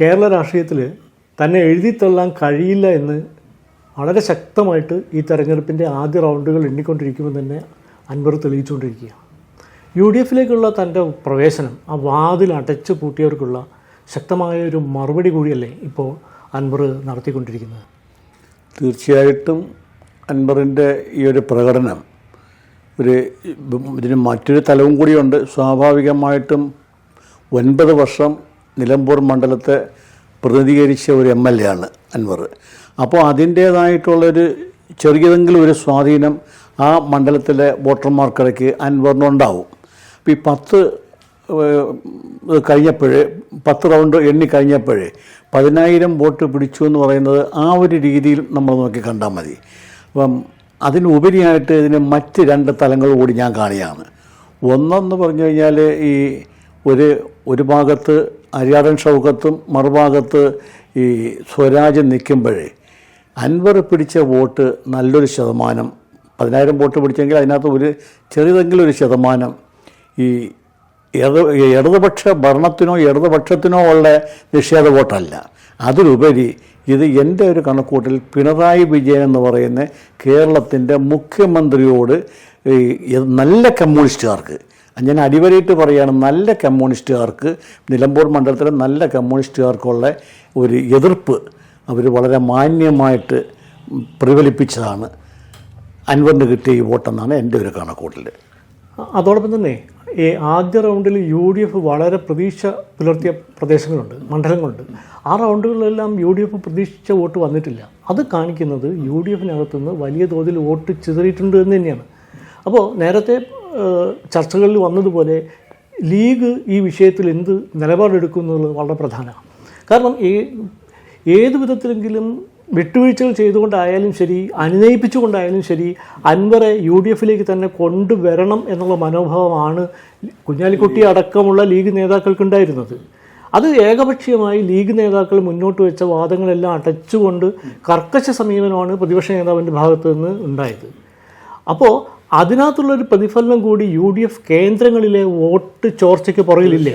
കേരള രാഷ്ട്രീയത്തിൽ തന്നെ എഴുതിത്തള്ളാൻ കഴിയില്ല എന്ന് വളരെ ശക്തമായിട്ട് ഈ തെരഞ്ഞെടുപ്പിന്റെ ആദ്യ റൗണ്ടുകൾ എണ്ണിക്കൊണ്ടിരിക്കുമ്പോൾ തന്നെ അൻവർ തെളിയിച്ചുകൊണ്ടിരിക്കുകയാണ്. യു ഡി എഫിലേക്കുള്ള തന്റെ പ്രവേശനം ആ വാതിൽ അടച്ചു പൂട്ടിയവർക്കുള്ള ശക്തമായ ഒരു മറുപടി കൂടിയല്ലേ ഇപ്പോൾ അൻവർ നടത്തിക്കൊണ്ടിരിക്കുന്നത്? തീർച്ചയായിട്ടും അൻവറിന്റെ ഈ ഒരു പ്രകടനം ഒരു ഇതിന് മറ്റൊരു തലവും കൂടിയുണ്ട്. സ്വാഭാവികമായിട്ടും ഒൻപത് വർഷം നിലമ്പൂർ മണ്ഡലത്തെ പ്രതിനിധീകരിച്ച ഒരു എം എൽ എ ആണ് അൻവർ. അപ്പോൾ അതിന്റേതായിട്ടുള്ളൊരു ചെറിയതെങ്കിലും ഒരു സ്വാധീനം ആ മണ്ഡലത്തിലെ വോട്ടർമാർക്കിടയ്ക്ക് അൻവറിനുണ്ടാവും. അപ്പോൾ ഈ പത്ത് കഴിഞ്ഞപ്പോഴേ പത്ത് റൗണ്ട് എണ്ണി കഴിഞ്ഞപ്പോഴേ പതിനായിരം വോട്ട് പിടിച്ചു എന്ന് പറയുന്നത് ആ ഒരു രീതിയിൽ നമ്മൾ നോക്കി കണ്ടാൽ മതി. അപ്പം അതിനുപരിയായിട്ട് ഇതിന് മറ്റ് രണ്ട് തലങ്ങൾ കൂടി ഞാൻ കാണുകയാണ്. ഒന്നെന്ന് പറഞ്ഞു കഴിഞ്ഞാൽ ഈ ഒരു ഒരു ഭാഗത്ത് അരിയാടൻ ഷൗക്കത്തും മറുഭാഗത്ത് ഈ സ്വരാജ് നിൽക്കുമ്പോഴേ അൻവർ പിടിച്ച വോട്ട് നല്ലൊരു ശതമാനം. പതിനായിരം വോട്ട് പിടിച്ചെങ്കിൽ അതിനകത്ത് ഒരു ചെറിയതെങ്കിലും ഒരു ശതമാനം. ഈ ഇടത് ഇടതുപക്ഷ ഭരണത്തിനോ ഇടതുപക്ഷത്തിനോ ഉള്ള നിഷേധ വോട്ടല്ല. അതിലുപരി ഇത് എന്റെ ഒരു കണക്കൂട്ടിൽ പിണറായി വിജയൻ എന്ന് പറയുന്ന കേരളത്തിന്റെ മുഖ്യമന്ത്രിയോട് ഈ നല്ല കമ്മ്യൂണിസ്റ്റുകാർക്ക് ഞാൻ അടിവരയിട്ട് പറയുകയാണ് നല്ല കമ്മ്യൂണിസ്റ്റുകാർക്ക് നിലമ്പൂർ മണ്ഡലത്തിലെ നല്ല കമ്മ്യൂണിസ്റ്റുകാർക്കുള്ള ഒരു എതിർപ്പ് അവർ വളരെ മാന്യമായിട്ട് പ്രതിഫലിപ്പിച്ചതാണ്. അൻവറിന് കിട്ടിയ ഈ വോട്ടെന്നാണ് എന്റെ ഒരു കണക്കൂട്ടിൽ. അതോടൊപ്പം തന്നെ ഈ ആദ്യ റൗണ്ടിൽ യു ഡി എഫ് വളരെ പ്രതീക്ഷ പുലർത്തിയ പ്രദേശങ്ങളുണ്ട് മണ്ഡലങ്ങളുണ്ട്. ആ റൗണ്ടുകളിലെല്ലാം യു ഡി എഫ് പ്രതീക്ഷിച്ച വോട്ട് വന്നിട്ടില്ല. അത് കാണിക്കുന്നത് യു ഡി എഫിനകത്തുനിന്ന് വലിയ തോതിൽ വോട്ട് ചിതറിയിട്ടുണ്ട് എന്ന് തന്നെയാണ്. അപ്പോൾ നേരത്തെ ചർച്ചകളിൽ വന്നതുപോലെ ലീഗ് ഈ വിഷയത്തിൽ എന്ത് നിലപാടെടുക്കുന്നുള്ളത് വളരെ പ്രധാനമാണ്. കാരണം ഏ ഏത് വിധത്തിലെങ്കിലും വിട്ടുവീഴ്ചകൾ ചെയ്തുകൊണ്ടായാലും ശരി അനുനയിപ്പിച്ചുകൊണ്ടായാലും ശരി അൻവറെ യു ഡി എഫിലേക്ക് തന്നെ കൊണ്ടുവരണം എന്നുള്ള മനോഭാവമാണ് കുഞ്ഞാലിക്കുട്ടി അടക്കമുള്ള ലീഗ് നേതാക്കൾക്കുണ്ടായിരുന്നത്. അത് ഏകപക്ഷീയമായി ലീഗ് നേതാക്കൾ മുന്നോട്ട് വെച്ച വാദങ്ങളെല്ലാം അടച്ചുകൊണ്ട് കർക്കശ സമീപനമാണ് പ്രതിപക്ഷ നേതാവിന്റെ ഭാഗത്ത് നിന്ന് ഉണ്ടായത്. അപ്പോൾ അതിനകത്തുള്ളൊരു പ്രതിഫലനം കൂടി യു ഡി എഫ് കേന്ദ്രങ്ങളിലെ വോട്ട് ചോർച്ചയ്ക്ക് പുറകിലില്ലേ?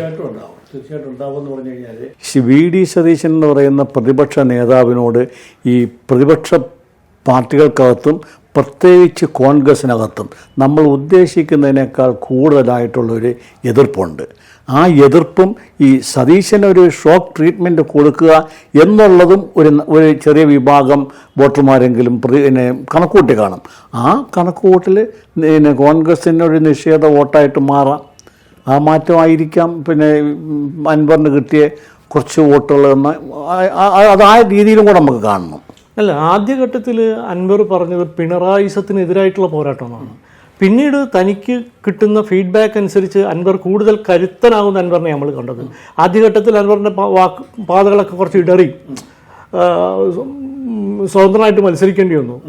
തീർച്ചയായിട്ടും ഉണ്ടാവുമെന്ന് പറഞ്ഞു കഴിഞ്ഞാൽ വി ഡി സതീശൻ എന്ന് പറയുന്ന പ്രതിപക്ഷ നേതാവിനോട് ഈ പ്രതിപക്ഷ പാർട്ടികൾക്കകത്തും പ്രത്യേകിച്ച് കോൺഗ്രസിനകത്തും നമ്മൾ ഉദ്ദേശിക്കുന്നതിനേക്കാൾ കൂടുതലായിട്ടുള്ളൊരു എതിർപ്പുണ്ട്. ആ എതിർപ്പും ഈ സതീശന് ഒരു ഷോക്ക് ട്രീറ്റ്മെന്റ് കൊടുക്കുക എന്നുള്ളതും ഒരു ഒരു ചെറിയ വിഭാഗം വോട്ടർമാരെങ്കിലും പ്രതി പിന്നെ കണക്കൂട്ടി കാണും. ആ കണക്കുകൂട്ടൽ പിന്നെ കോൺഗ്രസിനൊരു നിഷേധ വോട്ടായിട്ട് മാറാം. ആ മാറ്റമായിരിക്കാം. പിന്നെ അൻവറിന് കിട്ടിയ കുറച്ച് വോട്ടുകൾ എന്ന് അത് ആ രീതിയിലും കൂടെ നമുക്ക് കാണണം. അല്ല ആദ്യഘട്ടത്തിൽ അൻവർ പറഞ്ഞത് പിണറായിസത്തിനെതിരായിട്ടുള്ള പോരാട്ടമാണ്. പിന്നീട് തനിക്ക് കിട്ടുന്ന ഫീഡ്ബാക്ക് അനുസരിച്ച് അൻവർ കൂടുതൽ കരുത്തനാകുന്ന അൻവറിനെ നമ്മൾ കണ്ടത്. ആദ്യഘട്ടത്തിൽ അൻവറിന്റെ വാക്ക് പാതകളൊക്കെ കുറച്ച് ഇടറി. സ്വതന്ത്രമായിട്ട് മത്സരിക്കേണ്ടി വന്നു.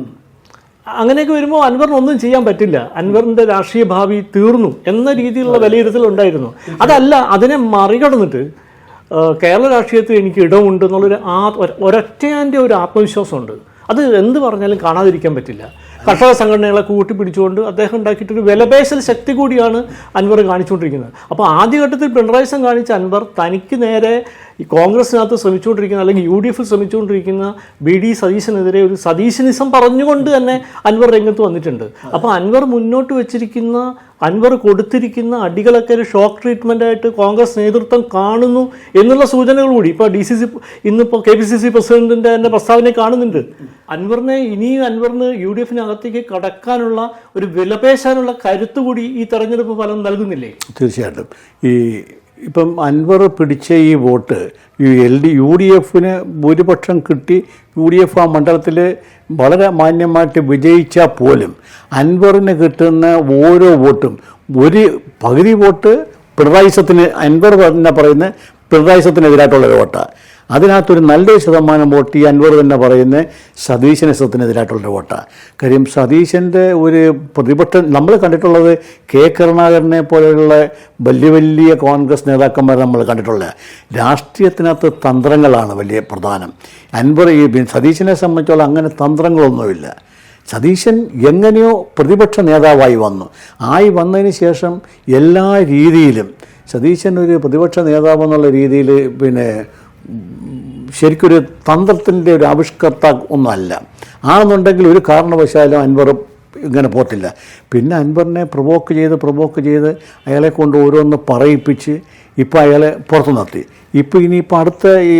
അങ്ങനെയൊക്കെ വരുമ്പോൾ അൻവറിന് ഒന്നും ചെയ്യാൻ പറ്റില്ല. അൻവറിന്റെ രാഷ്ട്രീയ ഭാവി തീർന്നു എന്ന രീതിയിലുള്ള വിലയിരുത്തൽ ഉണ്ടായിരുന്നു. അതല്ല അതിനെ മറികടന്നിട്ട് കേരള രാഷ്ട്രീയത്തിൽ എനിക്ക് ഇടമുണ്ട് എന്നുള്ളൊരു ആ ഒര- ഒരൊറ്റയാന്റെ ഒരു ആത്മവിശ്വാസമുണ്ട്. അത് എന്ത് പറഞ്ഞാലും കാണാതിരിക്കാൻ പറ്റില്ല. കർഷക സംഘടനകളെ കൂട്ടിപ്പിടിച്ചുകൊണ്ട് അദ്ദേഹം ഉണ്ടാക്കിയിട്ടൊരു വിലപേശൽ ശക്തി കൂടിയാണ് അൻവർ കാണിച്ചുകൊണ്ടിരിക്കുന്നത്. അപ്പോൾ ആദ്യഘട്ടത്തിൽ പിണറായി സംഘം കാണിച്ച അൻവർ തനിക്ക് നേരെ ഈ കോൺഗ്രസിനകത്ത് ശ്രമിച്ചുകൊണ്ടിരിക്കുന്ന അല്ലെങ്കിൽ യു ഡി എഫിൽ ശ്രമിച്ചുകൊണ്ടിരിക്കുന്ന ബി ഡി സതീശനെതിരെ ഒരു സതീശനിസം പറഞ്ഞുകൊണ്ട് തന്നെ അൻവർ രംഗത്ത് വന്നിട്ടുണ്ട്. അപ്പോൾ അൻവർ മുന്നോട്ട് വെച്ചിരിക്കുന്ന അൻവർ കൊടുത്തിരിക്കുന്ന അടികളൊക്കെ ഒരു ഷോക്ക് ട്രീറ്റ്മെന്റ് ആയിട്ട് കോൺഗ്രസ് നേതൃത്വം കാണുന്നു എന്നുള്ള സൂചനകൾ കൂടി. ഇപ്പോൾ ഡി സി സി ഇന്നിപ്പോൾ കെ പി സി സി പ്രസിഡന്റിന്റെ തന്നെ പ്രസ്താവന കാണുന്നുണ്ട്. അൻവറിനെ ഇനിയും അൻവറിന് യു ഡി എഫിനകത്തേക്ക് കടക്കാനുള്ള ഒരു വിലപേശാനുള്ള കരുത്ത് കൂടി ഈ തെരഞ്ഞെടുപ്പ് ഫലം നൽകുന്നില്ലേ? തീർച്ചയായിട്ടും. ഈ ഇപ്പം അൻവർ പിടിച്ച ഈ vote L D U D എഫിന് ഭൂരിപക്ഷം കിട്ടി. യു ഡി എഫ് ആ മണ്ഡലത്തിൽ വളരെ മാന്യമായിട്ട് വിജയിച്ചാൽ പോലും അൻവറിന് കിട്ടുന്ന ഓരോ വോട്ടും ഒരു പകുതി വോട്ട് പിണറായിസത്തിന് അൻവർ തന്നെ പറയുന്ന സത്തിനെതിരായിട്ടുള്ളൊരു വോട്ടാണ് അതിനകത്തൊരു നല്ല ശതമാനം വോട്ട് ഈ അൻവർ തന്നെ പറയുന്ന സതീശനിസത്തിനെതിരായിട്ടുള്ള വോട്ടാണ് കാര്യം സതീശന്റെ ഒരു പ്രതിപക്ഷം നമ്മൾ കണ്ടിട്ടുള്ളത് കെ കരുണാകരനെ പോലെയുള്ള വലിയ വലിയ കോൺഗ്രസ് നേതാക്കന്മാരെ നമ്മൾ കണ്ടിട്ടുള്ളത്. രാഷ്ട്രീയത്തിനകത്ത് തന്ത്രങ്ങളാണ് വലിയ പ്രധാനം. അൻവർ ഈ സതീശനെ സംബന്ധിച്ചോളം അങ്ങനെ തന്ത്രങ്ങളൊന്നുമില്ല. സതീശൻ എങ്ങനെയോ പ്രതിപക്ഷ നേതാവായി വന്നു. ആയി വന്നതിന് ശേഷം എല്ലാ രീതിയിലും സതീശൻ ഒരു പ്രതിപക്ഷ നേതാവെന്നുള്ള രീതിയിൽ പിന്നെ ശരിക്കൊരു തന്ത്രത്തിന്റെ ഒരു ആവിഷ്കർത്ത ഒന്നല്ല ആണെന്നുണ്ടെങ്കിൽ ഒരു കാരണവശാലും അൻവർ ഇങ്ങനെ പോത്തില്ല. പിന്നെ അൻവറിനെ പ്രൊവോക്ക് ചെയ്ത് പ്രൊവോക്ക് ചെയ്ത് അയാളെ കൊണ്ട് ഓരോന്ന് പറയിപ്പിച്ച് ഇപ്പോൾ അയാളെ പുറത്തു നിർത്തി. ഇപ്പോൾ ഇനിയിപ്പോൾ അടുത്ത ഈ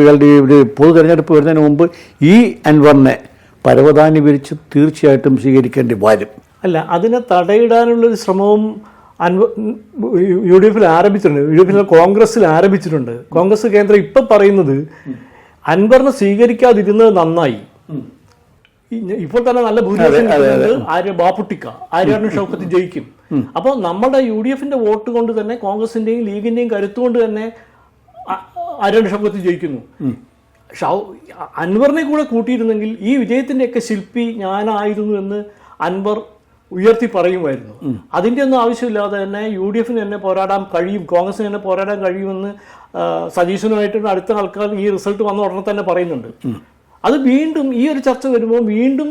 ഇയാളുടെ ഒരു പൊതു തെരഞ്ഞെടുപ്പ് വരുന്നതിന് മുമ്പ് ഈ അൻവറിനെ പരവതാനി വിരിച്ച് തീർച്ചയായിട്ടും സ്വീകരിക്കേണ്ടി വരും. അല്ല അതിനെ തടയിടാനുള്ളൊരു ശ്രമവും അൻവ യു ഡി എഫിൽ ആരംഭിച്ചിട്ടുണ്ട്. യു ഡി എഫിൽ കോൺഗ്രസിൽ ആരംഭിച്ചിട്ടുണ്ട്. കോൺഗ്രസ് കേന്ദ്രം ഇപ്പൊ പറയുന്നത് അൻവറിനെ സ്വീകരിക്കാതിരുന്നത് നന്നായി. ഇപ്പോൾ തന്നെ നല്ല ഭൂരിപക്ഷം ആര്യ ബാപ്പുട്ടിക്ക. ആര്യാണ് ഷൗക്കത്ത് ജയിക്കും. അപ്പോൾ നമ്മുടെ യു ഡി എഫിന്റെ വോട്ട് കൊണ്ട് തന്നെ കോൺഗ്രസിന്റെയും ലീഗിന്റെയും കരുത്തുകൊണ്ട് തന്നെ ആര്യാണ് ആര്യാടൻ ഷൗക്കത്ത് ജയിക്കുന്നു. ഷൗ അൻവറിനെ കൂടെ കൂട്ടിയിരുന്നെങ്കിൽ ഈ വിജയത്തിന്റെയൊക്കെ ശില്പി ഞാനായിരുന്നു എന്ന് അൻവർ ഉയർത്തി പറയുമായിരുന്നു. അതിന്റെ ഒന്നും ആവശ്യമില്ലാതെ തന്നെ യു ഡി എഫിന് തന്നെ പോരാടാൻ കഴിയും കോൺഗ്രസിന് തന്നെ പോരാടാൻ കഴിയുമെന്ന് സതീശനുമായിട്ട് അടുത്ത ആൾക്കാർ ഈ റിസൾട്ട് വന്ന ഉടനെ തന്നെ പറയുന്നുണ്ട്. അത് വീണ്ടും ഈ ഒരു ചർച്ച വരുമ്പോൾ വീണ്ടും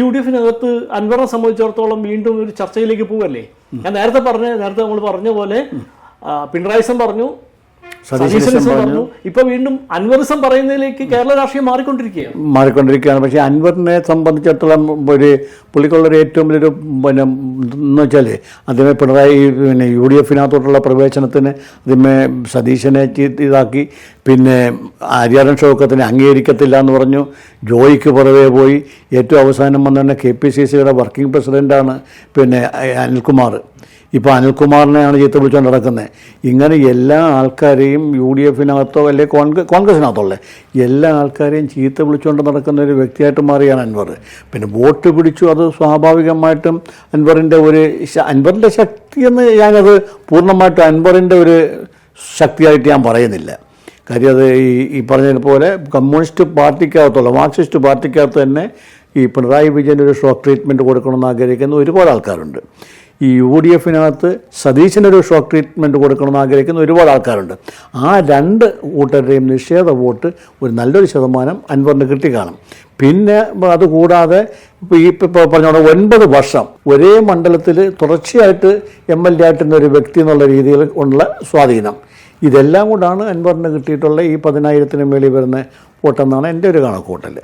യു ഡി എഫിനകത്ത് അൻവറിനെ സംബന്ധിച്ചിടത്തോളം വീണ്ടും ഒരു ചർച്ചയിലേക്ക് പോവല്ലേ? ഞാൻ നേരത്തെ പറഞ്ഞ നേരത്തെ നമ്മൾ പറഞ്ഞ പോലെ പിണറായി പിണറായിസം പറഞ്ഞു പറഞ്ഞു. ഇപ്പൊ വീണ്ടും അൻവറിസം പറയുന്നതിലേക്ക് കേരള രാഷ്ട്രീയം മാറിക്കൊണ്ടിരിക്കുകയാണ്. മാറിക്കൊണ്ടിരിക്കുകയാണ്. പക്ഷേ അൻവറിനെ സംബന്ധിച്ചിടത്തോളം ഒരു പുള്ളിക്കുള്ളൊരു ഏറ്റവും വലിയൊരു പിന്നെ എന്ന് വെച്ചാൽ അതിമേ പിണറായി പിന്നെ യു ഡി എഫിനകത്തോട്ടുള്ള പ്രവേശനത്തിന് അതിമേ സതീശനെ ഇതാക്കി. പിന്നെ ആര്യാടൻ ഷോക്കത്തിന് അംഗീകരിക്കത്തില്ല എന്ന് പറഞ്ഞു. ജോയിക്ക് പുറവേ പോയി. ഏറ്റവും അവസാനം വന്ന കെ പി സി സിയുടെ വർക്കിംഗ് പ്രസിഡന്റാണ് പിന്നെ അനിൽകുമാർ. ഇപ്പോൾ അനിൽകുമാറിനെയാണ് ചീത്ത വിളിച്ചുകൊണ്ട് നടക്കുന്നത് ഇങ്ങനെ എല്ലാ ആൾക്കാരെയും യു ഡി എഫിനകത്തോ അല്ലെങ്കിൽ കോൺഗ്രസ് കോൺഗ്രസിനകത്തുള്ള എല്ലാ ആൾക്കാരെയും ചീത്ത വിളിച്ചുകൊണ്ട് നടക്കുന്ന ഒരു വ്യക്തിയായിട്ട് മാറിയാണ് അൻവർ. പിന്നെ വോട്ട് പിടിച്ചു അത് സ്വാഭാവികമായിട്ടും അൻവറിന്റെ ഒരു അൻവറിന്റെ ശക്തി എന്ന് ഞാനത് പൂർണമായിട്ടും അൻവറിന്റെ ഒരു ശക്തിയായിട്ട് ഞാൻ പറയുന്നില്ല. കാര്യം അത് ഈ ഈ പറഞ്ഞതുപോലെ കമ്മ്യൂണിസ്റ്റ് പാർട്ടിക്കകത്തുള്ള മാർക്സിസ്റ്റ് പാർട്ടിക്കകത്ത് തന്നെ ഈ പിണറായി വിജയൻ ഒരു ഷോക്ക് ട്രീറ്റ്മെന്റ് കൊടുക്കണമെന്ന് ആഗ്രഹിക്കുന്ന ഒരുപാട് ആൾക്കാരുണ്ട്. ഈ യു ഡി എഫിനകത്ത് സതീശനൊരു ഷോക്ക് ട്രീറ്റ്മെന്റ് കൊടുക്കണമെന്ന് ആഗ്രഹിക്കുന്ന ഒരുപാട് ആൾക്കാരുണ്ട്. ആ രണ്ട് കൂട്ടരുടെയും നിഷേധ വോട്ട് ഒരു നല്ലൊരു ശതമാനം അൻവറിന് കിട്ടി കാണും. പിന്നെ അതുകൂടാതെ ഇപ്പോൾ ഈ ഇപ്പോൾ ഒൻപത് വർഷം ഒരേ മണ്ഡലത്തിൽ തുടർച്ചയായിട്ട് എം എൽ എ ആയിട്ടുന്ന ഒരു വ്യക്തി എന്നുള്ള രീതിയിൽ ഉള്ള സ്വാധീനം. ഇതെല്ലാം കൊണ്ടാണ് അൻവറിന് കിട്ടിയിട്ടുള്ള ഈ പതിനായിരത്തിന് മേളിൽ വരുന്ന വോട്ടെന്നാണ് എന്റെ ഒരു കണക്കുകൂട്ടൽ